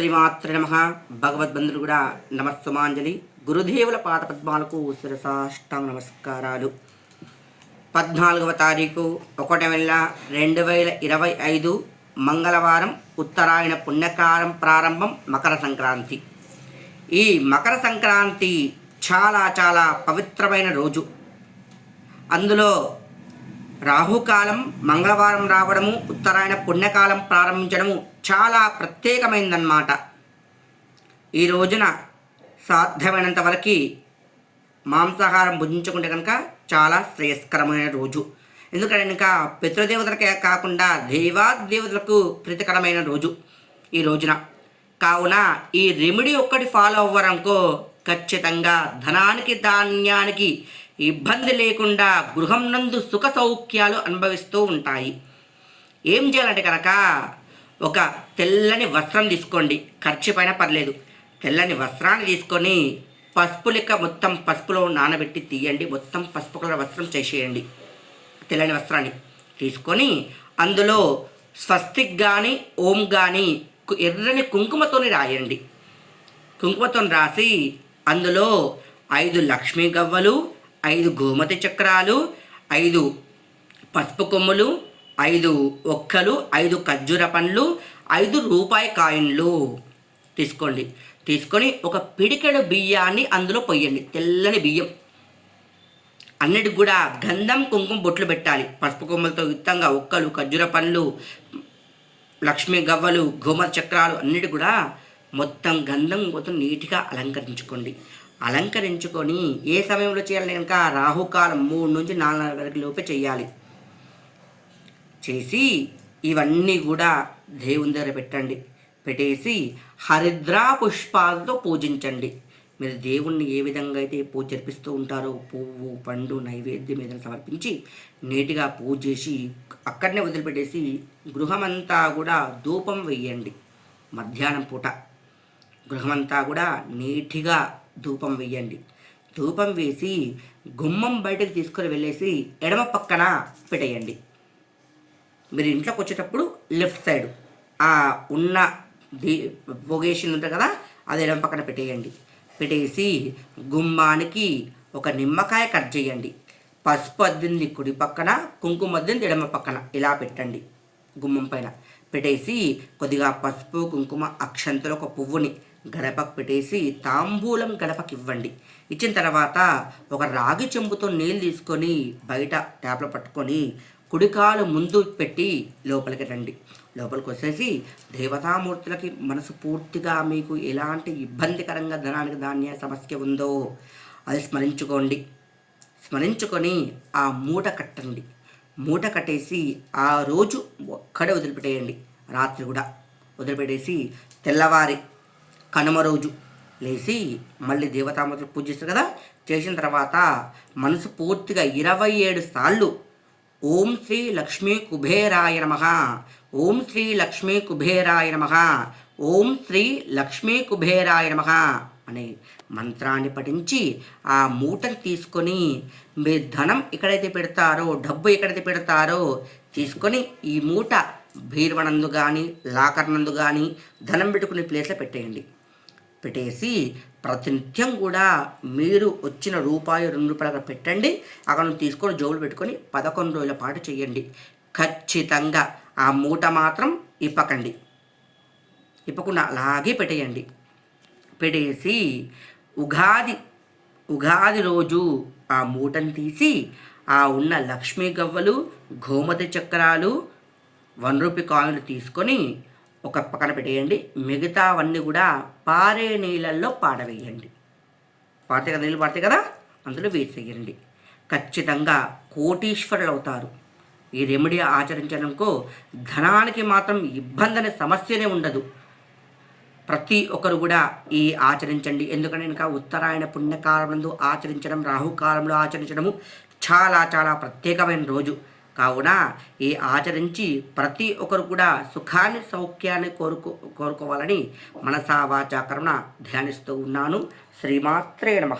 శ్రీమాత్రి నమ. భగవద్బంధులు కూడా నమస్సుమాంజలి. గురుదేవుల పాద పద్మాలకు శిరసాష్టం నమస్కారాలు. పద్నాలుగవ తారీఖు ఒకటి వేల రెండు వేల ఇరవై ఐదు మంగళవారం ఉత్తరాయణ పుణ్యకాలం ప్రారంభం మకర సంక్రాంతి. ఈ మకర సంక్రాంతి చాలా చాలా పవిత్రమైన రోజు. అందులో రాహుకాలం మంగళవారం రావడము ఉత్తరాయణ పుణ్యకాలం ప్రారంభించడము చాలా ప్రత్యేకమైందన్నమాట. ఈ రోజున సాధ్యమైనంత వరకు మాంసాహారం భుజించుకుంటే కనుక చాలా శ్రేయస్కరమైన రోజు. ఎందుకంటే ఇంకా పితృదేవతలకే కాకుండా దేవాదేవతలకు ప్రీతికరమైన రోజు ఈ రోజున. కావున ఈ రెమెడీ ఒక్కటి ఫాలో అవ్వడంకో ఖచ్చితంగా ధనానికి ధాన్యానికి ఇబ్బంది లేకుండా గృహం నందు సుఖ సౌఖ్యాలు అనుభవిస్తూ ఉంటాయి. ఏం చేయాలంటే కనుక ఒక తెల్లని వస్త్రం తీసుకోండి. ఖర్చు పైన పర్లేదు. తెల్లని వస్త్రాన్ని తీసుకొని పసుపు లెక్క మొత్తం పసుపులో నానబెట్టి తీయండి. మొత్తం పసుపు కలర్ వస్త్రం చేసేయండి. తెల్లని వస్త్రాన్ని తీసుకొని అందులో స్వస్తిక్ కానీ ఓం కానీ ఎర్రని కుంకుమతోని రాయండి. కుంకుమతో రాసి అందులో ఐదు లక్ష్మీ గవ్వలు ఐదు గోమతి చక్రాలు ఐదు పసుపు కొమ్ములు ఐదు ఒక్కలు ఐదు ఖర్జూర పండ్లు ఐదు రూపాయి కాయిన్లు. తీసుకోండి. తీసుకొని ఒక పిడికెడు బియ్యాన్ని అందులో పొయ్యండి. తెల్లని బియ్యం. అన్నిటికి కూడా గంధం కుంకుమ బొట్లు పెట్టాలి. పసుపు కొమ్మలతో యుక్తంగా ఒక్కలు ఖర్జూర పండ్లు లక్ష్మీ గవ్వలు గోమత చక్రాలు అన్నిటి కూడా మొత్తం గంధం మొత్తం నీట్గా అలంకరించుకోండి. అలంకరించుకొని ఏ సమయంలో చేయాలి కనుక రాహుకాలం మూడు నుంచి నాలుగు వరకు లోపే చేయాలి. చేసి ఇవన్నీ కూడా దేవుని దగ్గర పెట్టండి. పెట్టేసి హరిద్రా పుష్పాలతో పూజించండి. మీరు దేవుణ్ణి ఏ విధంగా అయితే పూజ జరిపిస్తూ ఉంటారో పువ్వు పండు నైవేద్యం ఏదైనా సమర్పించి నీట్గా పూజ చేసి అక్కడనే వదిలిపెట్టేసి గృహమంతా కూడా ధూపం వేయండి. మధ్యాహ్నం పూట. గృహమంతా కూడా నీటిగా ధూపం వేయండి ధూపం వేసి గుమ్మం బయటకు తీసుకొని వెళ్ళేసి ఎడమ పక్కన పెట్టేయండి. మీరు ఇంట్లోకి వచ్చేటప్పుడు లెఫ్ట్ సైడ్ ఆ ఉన్న దీ పొగేషన్ ఉంటుంది కదా అది ఎడమ పక్కన పెట్టేయండి. పెట్టేసి గుమ్మానికి ఒక నిమ్మకాయ కట్ చేయండి. పసుపు అద్దెంది కుడి పక్కన కుంకుమ అద్దెంది ఎడమ పక్కన. ఇలా పెట్టండి గుమ్మం పైన. పెట్టేసి కొద్దిగా పసుపు కుంకుమ అక్షంతలో ఒక పువ్వుని గడపకు పెట్టేసి తాంబూలం గడపకి ఇవ్వండి ఇచ్చిన తర్వాత ఒక రాగి చెంబుతో నీళ్ళు తీసుకొని బయట ట్యాప్లో పట్టుకొని కుడికాలు ముందు పెట్టి లోపలికి రండి. లోపలికి వచ్చేసి దేవతామూర్తులకి మనసు పూర్తిగా మీకు ఎలాంటి ఇబ్బందికరంగా ధనానికి ధాన్య సమస్య ఉందో అది స్మరించుకోండి. స్మరించుకొని ఆ మూట కట్టండి. మూట కట్టేసి ఆ రోజు ఒక్కడే వదిలిపెట్టేయండి. రాత్రి కూడా వదిలిపెట్టేసి తెల్లవారి కనుమ రోజు. లేచి మళ్ళీ దేవతామూర్తులు పూజిస్తారు కదా? చేసిన తర్వాత మనసు పూర్తిగా ఇరవై ఏడు సార్లు ఓం శ్రీ లక్ష్మీ కుబేరాయ నమ. ఓం శ్రీ లక్ష్మీ కుబేరాయ నమ. ఓం శ్రీ లక్ష్మీ కుబేరాయ నమ అనే మంత్రాన్ని పఠించి ఆ మూటను తీసుకొని మీ ధనం ఎక్కడైతే పెడతారో డబ్బు ఎక్కడైతే పెడతారో తీసుకొని ఈ మూట బీర్వనందు కానీ లాకర్నందు కానీ ధనం పెట్టుకునే ప్లేస్లో పెట్టేయండి. పెట్టేసి ప్రతినిత్యం కూడా మీరు వచ్చిన రూపాయి రెండు రూపాయలు పెట్టండి. అక్కడ నుంచి తీసుకొని జోబులు పెట్టుకొని పదకొండు రోజుల పాటు చేయండి ఖచ్చితంగా ఆ మూట మాత్రం ఇప్పకండి. ఇప్పకుండా అలాగే పెట్టేయండి. పెట్టేసి ఉగాది ఉగాది రోజు ఆ మూటను తీసి ఆ ఉన్న లక్ష్మీ గవ్వలు గోమతి చక్రాలు వన్ రూపీ కాయిన్లు తీసుకొని ఒక పక్కన పెట్టేయండి. మిగతావన్నీ కూడా పారే నీళ్ళల్లో పాడవేయండి. పాతే కదా నీళ్ళు పాడతాయి కదా? అందులో వేసేయండి. ఖచ్చితంగా కోటీశ్వరులు అవుతారు ఈ రెమెడీ ఆచరించడంకో ధనానికి మాత్రం ఇబ్బంది అనే సమస్యనే ఉండదు. ప్రతి ఒక్కరు కూడా ఈ ఆచరించండి. ఎందుకంటే ఇంకా ఉత్తరాయణ పుణ్యకాలంలో ఆచరించడం రాహుకాలంలో ఆచరించడము చాలా చాలా ప్రత్యేకమైన రోజు. కావున ఈ ఆచరించి ప్రతి ఒక్కరు కూడా సుఖాన్ని సౌఖ్యాన్ని కోరుకో కోరుకోవాలని మనసా ధ్యానిస్తూ ఉన్నాను. శ్రీమాత్రే నమ.